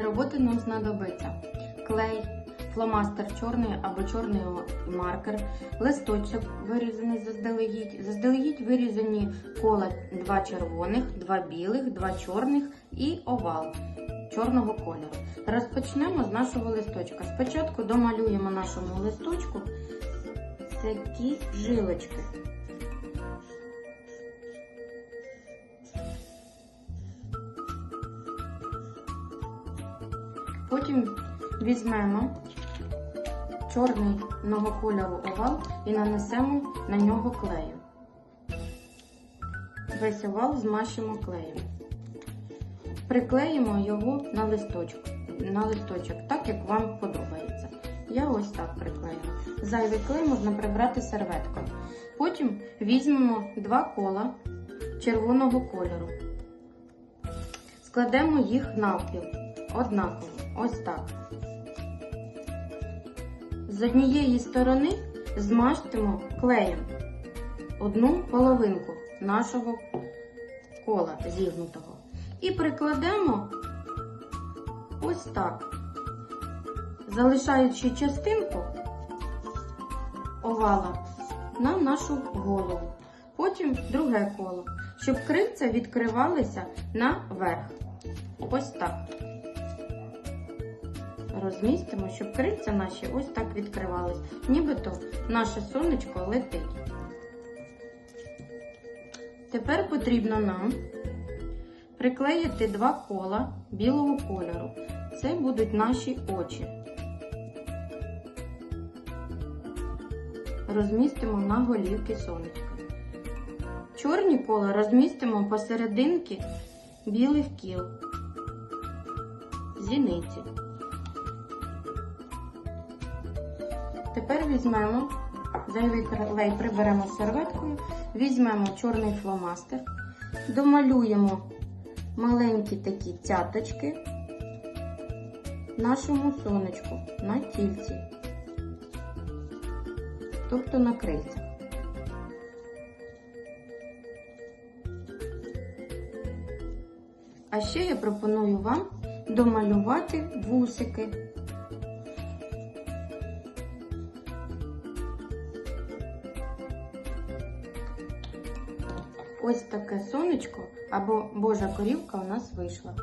Роботи нам знадобиться клей, фломастер чорний або чорний маркер, листочок вирізаний заздалегідь, заздалегідь вирізані кола два червоних, два білих, два чорних і овал чорного кольору. Розпочнемо з нашого листочка. Спочатку домалюємо нашому листочку такі жилочки. Потім візьмемо чорного кольору овал і нанесемо на нього клею. Весь овал змащимо клеєм. Приклеїмо його на листочок, на листочок, так як вам подобається. Я ось так приклеїла. Зайвий клей можна прибрати серветкою. Потім візьмемо два кола червоного кольору. Складемо їх навпіл однаково. Ось так. З однієї сторони змажтимо клеєм одну половинку нашого кола зігнутого. І прикладемо ось так, залишаючи частинку овала на нашу голову. Потім друге коло, щоб крильця відкривалися наверх. Ось так. Розмістимо, щоб крильця наші ось так відкривались, нібито наше сонечко летить. Тепер потрібно нам приклеїти два кола білого кольору. Це будуть наші очі. Розмістимо на голівки сонечка. Чорні кола розмістимо посерединки білих кіл, зіниці. Тепер візьмемо, зайвий приберемо серветкою, візьмемо чорний фломастер, домалюємо маленькі такі цяточки нашому сонечку на тільці, тобто на крильцях. А ще я пропоную вам домалювати вусики. Ось таке сонечко або божа корівка у нас вийшла.